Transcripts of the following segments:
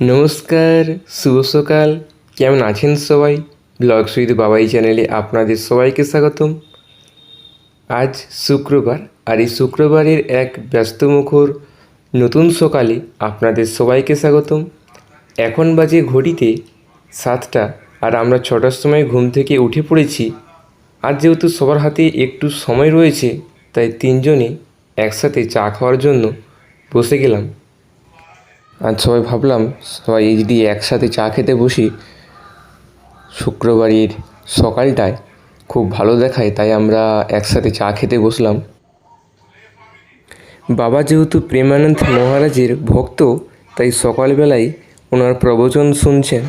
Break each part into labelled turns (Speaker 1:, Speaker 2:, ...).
Speaker 1: নমস্কার, শুভ সকাল। কেমন আছেন সবাই? ব্লগ সুইদ বাবাই চ্যানেলে আপনাদের সবাইকে স্বাগতম। আজ শুক্রবার, আর এই শুক্রবারের এক ব্যস্তমুখর নতুন সকালে আপনাদের সবাইকে স্বাগতম। এখন বাজে ঘড়িতে সাতটা, আর আমরা ছটার সময় ঘুম থেকে উঠে পড়েছি। আর যেহেতু সবার হাতে একটু সময় রয়েছে, তাই তিনজনে একসাথে চা খাওয়ার জন্য বসে গেলাম। আর সবাই ভাবলাম, সবাই যদি একসাথে চা খেতে বসি, শুক্রবারের সকালটায় খুব ভালো দেখায়, তাই আমরা একসাথে চা খেতে বসলাম। বাবা যেহেতু প্রেমানন্দ মহারাজের ভক্ত, তাই সকালবেলায় ওনার প্রবচন শুনছেন।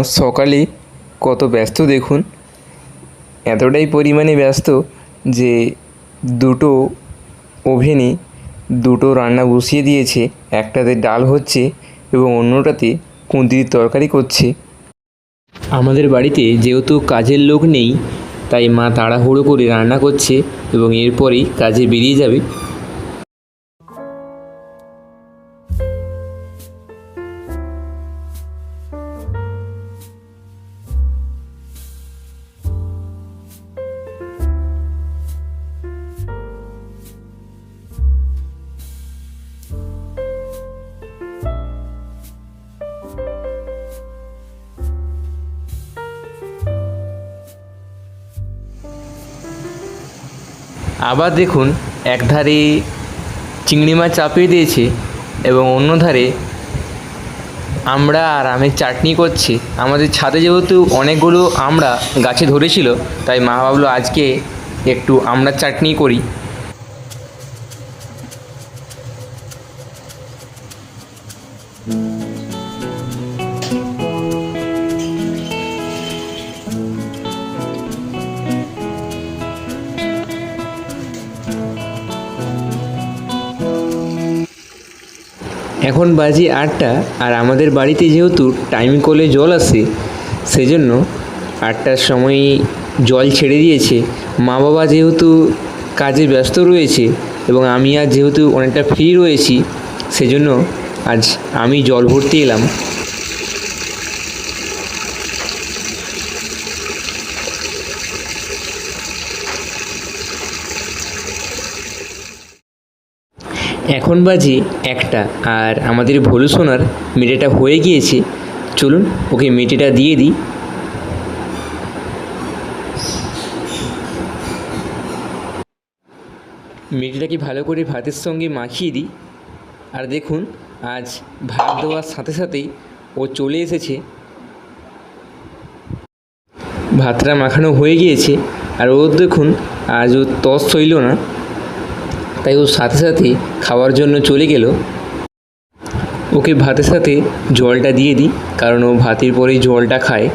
Speaker 1: মা সকালে কত ব্যস্ত দেখুন। এতটাই পরিমাণে ব্যস্ত যে দুটো ওভেনে দুটো রান্না বসিয়ে দিয়েছে। একটাতে ডাল হচ্ছে এবং অন্যটাতে কুঁদরির তরকারি করছে। আমাদের বাড়িতে যেহেতু কাজের লোক নেই, তাই মা তাড়াহুড়ো করে রান্না করছে এবং এরপরেই কাজে বেরিয়ে যাবে। আবার দেখুন একধারে চিংড়ি মাছ চাপিয়ে দিয়েছে এবং অন্য ধারে আমরা আর আমের চাটনি করছি। আমাদের ছাদে যেহেতু অনেকগুলো আমরা গাছে ধরেছিল, তাই মা ভাবলো আজকে একটু আমরা চাটনি করি। এখন বাজে আটটা আর আমাদের বাড়িতে যেহেতু টাইম কলে জল আসে, সেজন্য আটটার সময় জল ছেড়ে দিয়েছে। মা বাবা যেহেতু কাজে ব্যস্ত রয়েছে এবং আমি আজ যেহেতু অনেকটা ফ্রি রয়েছি, সেজন্য আজ আমি জল ভরতে এলাম। এখন বাজে একটা, আর আমাদের ভলু সোনার মেটেটা হয়ে গিয়েছে। চলুন, ওকে মেটেটা দিয়ে দিই। মেটেটাকে ভালো করে ভাতের সঙ্গে মাখিয়ে দিই। আর দেখুন, আজ ভাত দেওয়ার সাথে সাথেই ও চলে এসেছে। ভাতটা মাখানো হয়ে গিয়েছে, আর ও দেখুন, আজ ও তস সইল না। তাই ও সাথে সাথে খাওয়ার জন্য চলে গেল। ওকে ভাতের সাথে জলটা দিয়ে দিই, কারণ ও ভাতের পরেই জলটা খায়।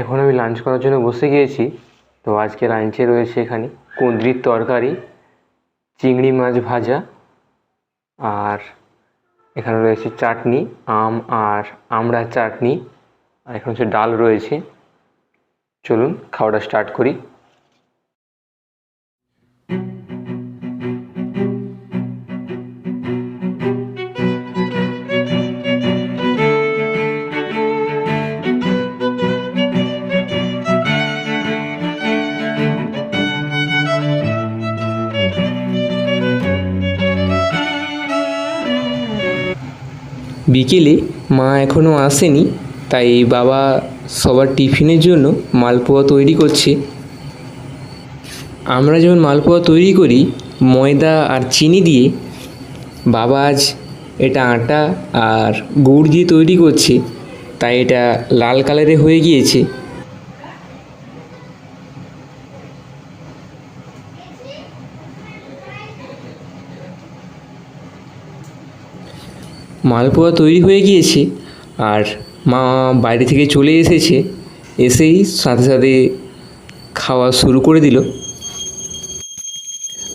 Speaker 1: এখন আমি লাঞ্চ করার জন্য বসে গিয়েছি। তো আজকে লাঞ্চে রয়েছে এখানে। কুঁদরির তরকারি, চিংড়ি মাছ ভাজা, আর এখানে রয়েছে চাটনি, আম আর আমড়ার চাটনি, আর এখানে হচ্ছে ডাল রয়েছে। চলুন, খাওয়াটা স্টার্ট করি। বিকেলে মা এখনও আসেনি, তাই বাবা সবার টিফিনের জন্য মালপোয়া তৈরি করছে। আমরা যেমন মালপোয়া তৈরি করি, ময়দা আর চিনি দিয়ে, বাবা আজ এটা আটা আর গুড় দিয়ে তৈরি করছে, তাই এটা লাল কালারে হয়ে গিয়েছে।
Speaker 2: মালপোয়া তৈরি হয়ে গিয়েছে আর মা বাইরে থেকে চলে এসেছে, এসেই সাথে সাথে খাওয়া শুরু করে দিল।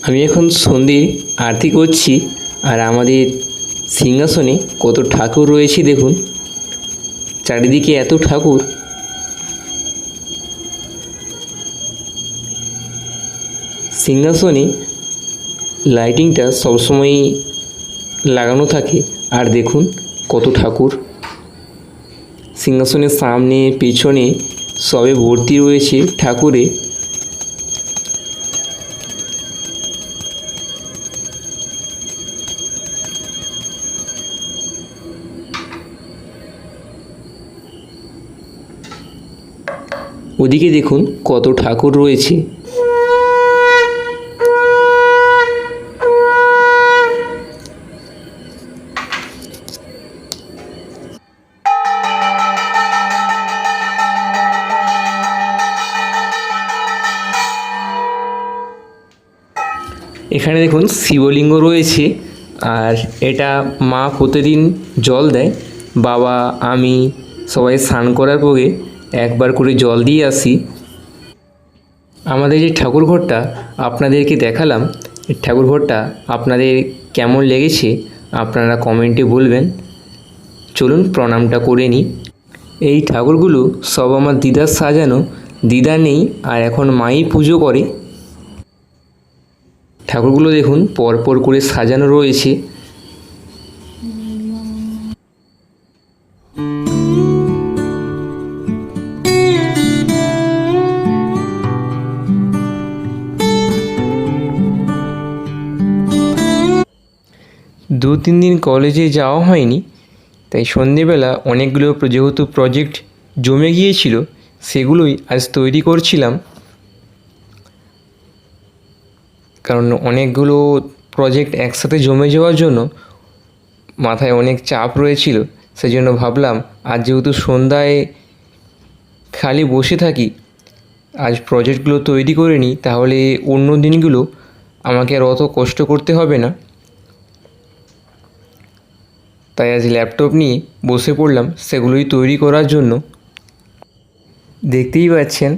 Speaker 2: আমি এখন সন্ধে আরতি করছি আর আমাদের সিংহাসনে কত ঠাকুর রয়েছে দেখুন। চারিদিকে এত ঠাকুর। সিংহাসনে লাইটিংটা সবসময়ই লাগানো থাকে। আর দেখুন কত ঠাকুর। সিংহাসনের সামনে, পেছনে সবে ভর্তি রয়েছে ঠাকুরে। ওদিকে দেখুন কত ঠাকুর রয়েছে। এখানে দেখুন শিবলিঙ্গ রয়েছে, আর এটা মা প্রতিদিন জল দেয়। বাবা, আমি সবাই স্নান করার পরে একবার করে জল দিয়ে আসি। আমাদের যে ঠাকুর ঘরটা আপনাদেরকে দেখালাম, এই ঠাকুর ঘরটা আপনাদের কেমন লেগেছে আপনারা কমেন্টে বলবেন। চলুন প্রণামটা করে নিই। এই ঠাকুরগুলো সব আমার দিদার সাজানো, দিদা নেই, আর এখন মাই পুজো করে। ঠাকুরগুলো দেখুন, পরপর করে সাজানো রয়েছে। দু তিন দিন কলেজে যাওয়া হয়নি, তাই সন্ধেবেলা অনেকগুলো যেহেতু প্রজেক্ট জমে গিয়েছিল, সেগুলোই আজ তৈরি করছিলাম। কারণ অনেকগুলো প্রজেক্ট একসাথে জমে যাওয়ার জন্য মাথায় অনেক চাপ রয়েছিল। সেই জন্য ভাবলাম, আজ যেহেতু সন্ধ্যায় খালি বসে থাকি, আজ প্রজেক্টগুলো তৈরি করে নিই, তাহলে অন্য দিনগুলো আমাকে আর অত কষ্ট করতে হবে না। তাই আজ ল্যাপটপ নিয়ে বসে পড়লাম, সেগুলোই তৈরি করার জন্য। দেখতেই পাচ্ছেন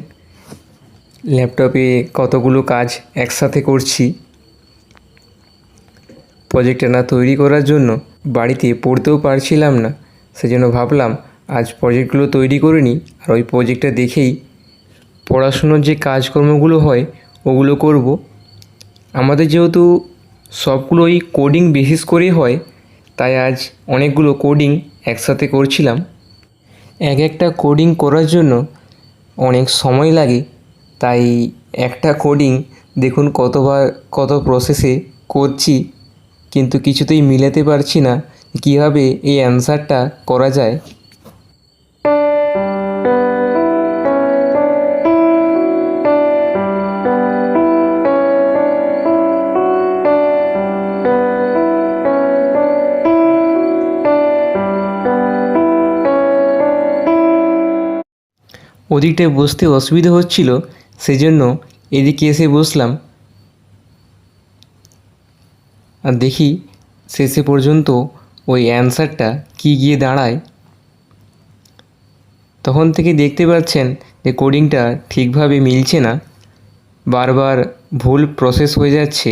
Speaker 2: ল্যাপটপে কতগুলো কাজ একসাথে করছি। প্রজেক্টটা না তৈরি করার জন্য বাড়িতে পড়তেও পারছিলাম না। সেজন্য ভাবলাম, আজ প্রজেক্টগুলো তৈরি করে নিই আর ওই প্রজেক্টটা দেখেই পড়াশুনোর যে কাজকর্মগুলো হয়, ওগুলো করব। আমাদের যেহেতু সবগুলোই কোডিং বেসিস করেই হয়, তাই আজ অনেকগুলো কোডিং একসাথে করছিলাম। এক একটা কোডিং করার জন্য অনেক সময় লাগে। তাই একটা কোডিং দেখুন কতবার, কত প্রসেসে করছি, কিন্তু কিছুতেই মিলাতে পারছি না, কীভাবে এই অ্যান্সারটা করা যায়? ওদিকটায় বসতে অসুবিধা হচ্ছিল সেজন্য এদিকে এসে বসলাম। আর দেখি শেষে পর্যন্ত ওই অ্যান্সারটা কি গিয়ে দাঁড়ায়। তখন থেকে দেখতে পাচ্ছেন যে কোডিংটা ঠিকভাবে মিলছে না। বারবার ভুল প্রসেস হয়ে যাচ্ছে।